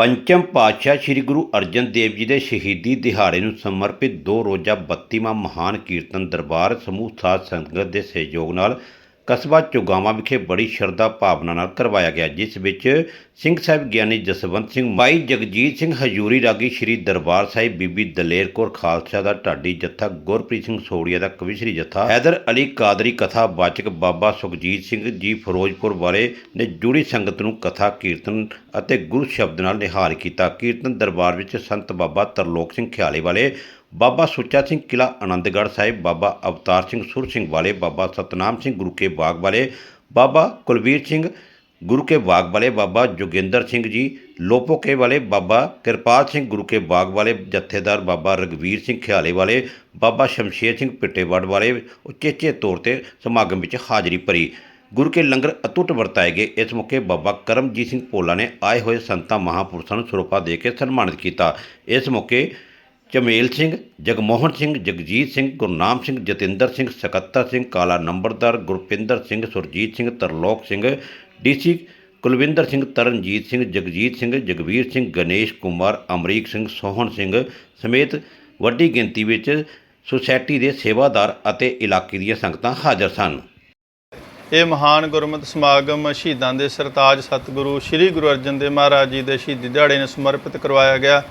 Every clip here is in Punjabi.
ਪੰਚਮ ਪਾਤਸ਼ਾਹ ਸ੍ਰੀ ਗੁਰੂ ਅਰਜਨ ਦੇਵ ਜੀ ਦੇ ਸ਼ਹੀਦੀ ਦਿਹਾੜੇ ਨੂੰ ਸਮਰਪਿਤ ਦੋ ਰੋਜ਼ਾ 32ਵਾਂ ਮਹਾਨ ਕੀਰਤਨ ਦਰਬਾਰ ਸਮੂਹ ਸਾਧ ਸੰਗਤ ਦੇ ਸਹਿਯੋਗ ਨਾਲ ਕਸਬਾ ਚੁਗਾਵਾਂ ਵਿਖੇ ਬੜੀ ਸ਼ਰਧਾ ਭਾਵਨਾ ਨਾਲ ਕਰਵਾਇਆ ਗਿਆ, ਜਿਸ ਵਿੱਚ ਸਿੰਘ ਸਾਹਿਬ ਗਿਆਨੀ ਜਸਵੰਤ ਸਿੰਘ, ਮਾਈ ਜਗਜੀਤ ਸਿੰਘ ਹਜੂਰੀ, ਰਾਗੀ ਸ੍ਰੀ ਦਰਬਾਰ ਸਾਹਿਬ, ਬੀਬੀ ਦਲੇਰ ਕੌਰ ਖਾਲਸਾ ਦਾ ਢਾਡੀ ਜੱਥਾ, ਗੁਰਪ੍ਰੀਤ ਸਿੰਘ ਸੋੜੀਆ ਦਾ ਕਵਿਸ਼ਰੀ ਜੱਥਾ, ਹੈਦਰ ਅਲੀ ਕਾਦਰੀ ਕਥਾ ਵਾਚਕ ਬਾਬਾ ਸੁਖਜੀਤ ਸਿੰਘ ਜੀ ਫਿਰੋਜ਼ਪੁਰ ਵਾਲੇ ਨੇ ਜੁੜੀ ਸੰਗਤ ਨੂੰ ਕਥਾ ਕੀਰਤਨ ਅਤੇ ਗੁਰੂ ਸ਼ਬਦ ਨਾਲ ਨਿਹਾਲ ਕੀਤਾ। ਕੀਰਤਨ ਦਰਬਾਰ ਵਿੱਚ ਸੰਤ ਬਾਬਾ ਤਰਲੋਕ ਸਿੰਘ ਖਿਆਲੇ ਵਾਲੇ ਬਾਬਾ ਸੁੱਚਾ ਸਿੰਘ ਕਿਲਾ ਆਨੰਦਗੜ੍ਹ ਸਾਹਿਬ, ਬਾਬਾ ਅਵਤਾਰ ਸਿੰਘ ਸੁਰ ਸਿੰਘ ਵਾਲੇ, ਬਾਬਾ ਸਤਨਾਮ ਸਿੰਘ ਗੁਰੂ ਕੇ ਬਾਗ ਵਾਲੇ, ਬਾਬਾ ਕੁਲਵੀਰ ਸਿੰਘ ਗੁਰੂ ਕੇ ਬਾਗ ਵਾਲੇ, ਬਾਬਾ ਜੋਗਿੰਦਰ ਸਿੰਘ ਜੀ ਲੋਪੋਕੇ ਵਾਲੇ, ਬਾਬਾ ਕਿਰਪਾਲ ਸਿੰਘ ਗੁਰੂ ਕੇ ਬਾਗ ਵਾਲੇ, ਜਥੇਦਾਰ ਬਾਬਾ ਰਗਵੀਰ ਸਿੰਘ ਖਿਆਲੇ ਵਾਲੇ, ਬਾਬਾ ਸ਼ਮਸ਼ੇਰ ਸਿੰਘ ਪਿੱਟੇਵੜ ਵਾਲੇ ਉਚੇਚੇ ਤੌਰ ਤੇ ਸਮਾਗਮ ਵਿੱਚ ਹਾਜ਼ਰੀ ਭਰੀ। ਗੁਰੂ ਕੇ ਲੰਗਰ ਅਤੁੱਟ ਵਰਤਾਏ ਗਏ। ਇਸ ਮੌਕੇ ਬਾਬਾ ਕਰਮਜੀਤ ਸਿੰਘ ਭੋਲਾ ਨੇ ਆਏ ਹੋਏ ਸੰਤਾਂ ਮਹਾਂਪੁਰਸ਼ਾਂ ਨੂੰ ਸਰੋਪਾ ਦੇ ਕੇ ਸਨਮਾਨਿਤ ਕੀਤਾ। ਇਸ ਮੌਕੇ ਚਮੇਲ ਸਿੰਘ, ਜਗਮੋਹਨ ਸਿੰਘ, ਜਗਜੀਤ ਸਿੰਘ, ਗੁਰਨਾਮ ਸਿੰਘ, ਜਤਿੰਦਰ ਸਿੰਘ, ਸਕੱਤਰ ਸਿੰਘ, ਕਾਲਾ ਨੰਬਰਦਾਰ, ਗੁਰਪਿੰਦਰ ਸਿੰਘ, ਸੁਰਜੀਤ ਸਿੰਘ, ਤਰਲੋਕ ਸਿੰਘ, ਡੀਸੀ ਕੁਲਵਿੰਦਰ ਸਿੰਘ, ਤਰਨਜੀਤ ਸਿੰਘ, ਜਗਜੀਤ ਸਿੰਘ, ਜਗਵੀਰ ਸਿੰਘ, ਗਣੇਸ਼ ਕੁਮਾਰ, ਅਮਰੀਕ ਸਿੰਘ, ਸੋਹਣ ਸਿੰਘ ਸਮੇਤ ਵੱਡੀ ਗਿਣਤੀ ਵਿੱਚ ਸੁਸਾਇਟੀ ਦੇ ਸੇਵਾਦਾਰ ਅਤੇ ਇਲਾਕੇ ਦੀਆਂ ਸੰਗਤਾਂ ਹਾਜ਼ਰ ਸਨ। ਇਹ ਮਹਾਨ ਗੁਰਮਤਿ ਸਮਾਗਮ ਸ਼ਹੀਦਾਂ ਦੇ ਸਰਤਾਜ ਸਤਿਗੁਰੂ ਸ੍ਰੀ ਗੁਰੂ ਅਰਜਨ ਦੇਵ ਮਹਾਰਾਜ ਜੀ ਦੇ ਸ਼ਹੀਦੀ ਦਿਹਾੜੇ ਨੂੰ ਸਮਰਪਿਤ ਕਰਵਾਇਆ ਗਿਆ।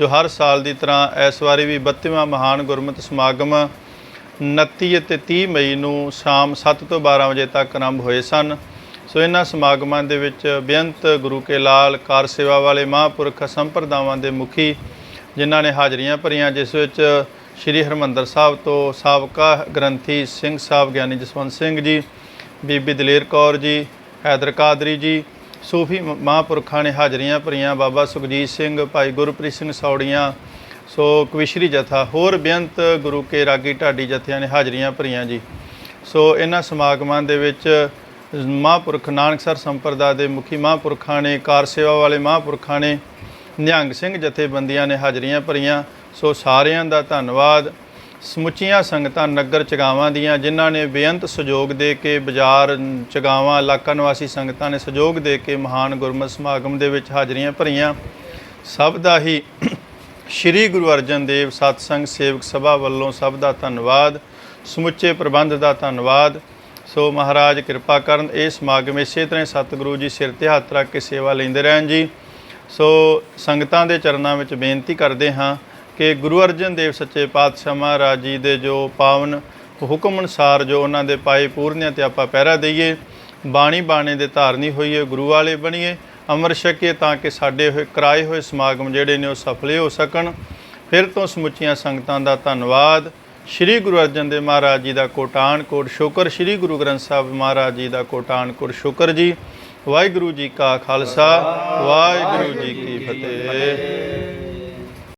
ਜੋ ਹਰ ਸਾਲ ਦੀ ਤਰ੍ਹਾਂ ਇਸ ਵਾਰੀ ਵੀ 32ਵਾਂ ਮਹਾਨ ਗੁਰਮਤਿ ਸਮਾਗਮ 29 ਅਤੇ 30 ਮਈ ਨੂੰ ਸ਼ਾਮ 7 ਤੋਂ 12 ਵਜੇ ਤੱਕ ਆਰੰਭ ਹੋਏ ਸਨ। ਸੋ ਇਹਨਾਂ ਸਮਾਗਮਾਂ ਦੇ ਵਿੱਚ ਬੇਅੰਤ ਗੁਰੂ ਕੇ ਲਾਲ ਕਾਰ ਸੇਵਾ ਵਾਲੇ ਮਹਾਂਪੁਰਖ ਸੰਪਰਦਾਵਾਂ ਦੇ ਮੁਖੀ, ਜਿਨ੍ਹਾਂ ਨੇ ਹਾਜ਼ਰੀਆਂ ਭਰੀਆਂ, ਜਿਸ ਵਿੱਚ ਸ੍ਰੀ ਹਰਮੰਦਰ ਸਾਹਿਬ ਤੋਂ ਸਾਬਕਾ ਗ੍ਰੰਥੀ ਸਿੰਘ ਸਾਹਿਬ ਗਿਆਨੀ ਜਸਵੰਤ ਸਿੰਘ ਜੀ, ਬੀਬੀ ਦਲੇਰ ਕੌਰ ਜੀ, ਹੈਦਰ ਕਾਦਰੀ ਜੀ ਸੂਫੀ ਮ- ਮਹਾਂਪੁਰਖਾਂ ਨੇ ਹਾਜ਼ਰੀਆਂ ਭਰੀਆਂ। ਬਾਬਾ ਸੁਖਜੀਤ ਸਿੰਘ, ਭਾਈ ਗੁਰਪ੍ਰੀਤ ਸਿੰਘ ਸੌੜੀਆਂ, ਸੋ ਕਵਿਸ਼ਰੀ ਜਥਾ, ਹੋਰ ਬੇਅੰਤ ਗੁਰੂ ਕੇ ਰਾਗੀ ਢਾਡੀ ਜਥਿਆਂ ਨੇ ਹਾਜ਼ਰੀਆਂ ਭਰੀਆਂ ਜੀ। ਸੋ ਇਹਨਾਂ ਸਮਾਗਮਾਂ ਦੇ ਵਿੱਚ ਮਹਾਂਪੁਰਖ ਨਾਨਕਸਰ ਸੰਪਰਦਾ ਦੇ ਮੁਖੀ ਮਹਾਂਪੁਰਖਾਂ ਨੇ, ਕਾਰ ਸੇਵਾ ਵਾਲੇ ਮਹਾਂਪੁਰਖਾਂ ਨੇ, ਨਿਹੰਗ ਸਿੰਘ ਜਥੇਬੰਦੀਆਂ ਨੇ ਹਾਜ਼ਰੀਆਂ ਭਰੀਆਂ। ਸੋ ਸਾਰਿਆਂ ਦਾ ਧੰਨਵਾਦ। ਸਮੁੱਚੀਆਂ ਸੰਗਤਾਂ ਨਗਰ ਚਗਾਵਾਂ ਦੀਆਂ, ਜਿਨ੍ਹਾਂ ਨੇ ਬੇਅੰਤ ਸਹਿਯੋਗ ਦੇ ਕੇ ਬਾਜ਼ਾਰ ਚਗਾਵਾਂ, ਇਲਾਕਾ ਨਿਵਾਸੀ ਸੰਗਤਾਂ ਨੇ ਸਹਿਯੋਗ ਦੇ ਕੇ ਮਹਾਨ ਗੁਰਮਤਿ ਸਮਾਗਮ ਦੇ ਵਿੱਚ ਹਾਜ਼ਰੀਆਂ ਭਰੀਆਂ। ਸਭ ਦਾ ਹੀ ਸ੍ਰੀ ਗੁਰੂ ਅਰਜਨ ਦੇਵ ਸਤਸੰਗ ਸੇਵਕ ਸਭਾ ਵੱਲੋਂ ਸਭ ਦਾ ਧੰਨਵਾਦ, ਸਮੁੱਚੇ ਪ੍ਰਬੰਧ ਦਾ ਧੰਨਵਾਦ। ਸੋ ਮਹਾਰਾਜ ਕਿਰਪਾ ਕਰਨ, ਇਹ ਸਮਾਗਮ ਇਸੇ ਤਰ੍ਹਾਂ ਸਤਿਗੁਰੂ ਜੀ ਸਿਰ ਤੇ ਹੱਥ ਰੱਖ ਕੇ ਸੇਵਾ ਲੈਂਦੇ ਰਹਿਣ ਜੀ। ਸੋ ਸੰਗਤਾਂ ਦੇ ਚਰਨਾਂ ਵਿੱਚ ਬੇਨਤੀ ਕਰਦੇ ਹਾਂ ਕਿ ਗੁਰੂ ਅਰਜਨ ਦੇਵ ਸੱਚੇ ਪਾਤਸ਼ਾਹ ਮਹਾਰਾਜ ਜੀ ਦੇ ਜੋ ਪਾਵਨ ਹੁਕਮ ਅਨੁਸਾਰ ਜੋ ਉਹਨਾਂ ਦੇ ਪਾਏ ਪੂਰਨਿਆਂ ਤੇ ਆਪਾਂ ਪਹਿਰਾ ਦਈਏ, ਬਾਣੀ ਬਾਣੇ ਦੇ ਧਾਰਨੀ ਹੋਈਏ, ਗੁਰੂ ਵਾਲੇ ਬਣੀਏ, ਅਮਰ ਛਕੀਏ ਤਾਂ ਕਿ ਸਾਡੇ ਹੋਏ, ਕਰਾਏ ਹੋਏ ਸਮਾਗਮ ਜਿਹੜੇ ਨੇ ਉਹ ਸਫਲੇ ਹੋ ਸਕਣ। ਫਿਰ ਤੋਂ ਸਮੁੱਚੀਆਂ ਸੰਗਤਾਂ ਦਾ ਧੰਨਵਾਦ। ਸ੍ਰੀ ਗੁਰੂ ਅਰਜਨ ਦੇਵ ਮਹਾਰਾਜ ਜੀ ਦਾ ਕੋਟਾਨ ਕੋਟ ਸ਼ੁਕਰ। ਸ੍ਰੀ ਗੁਰੂ ਗ੍ਰੰਥ ਸਾਹਿਬ ਮਹਾਰਾਜ ਜੀ ਦਾ ਕੋਟਾਨ ਕੋਟ ਸ਼ੁਕਰ ਜੀ। ਵਾਹਿਗੁਰੂ ਜੀ ਕਾ ਖਾਲਸਾ, ਵਾਹਿਗੁਰੂ ਜੀ ਕੀ ਫਤਿਹ।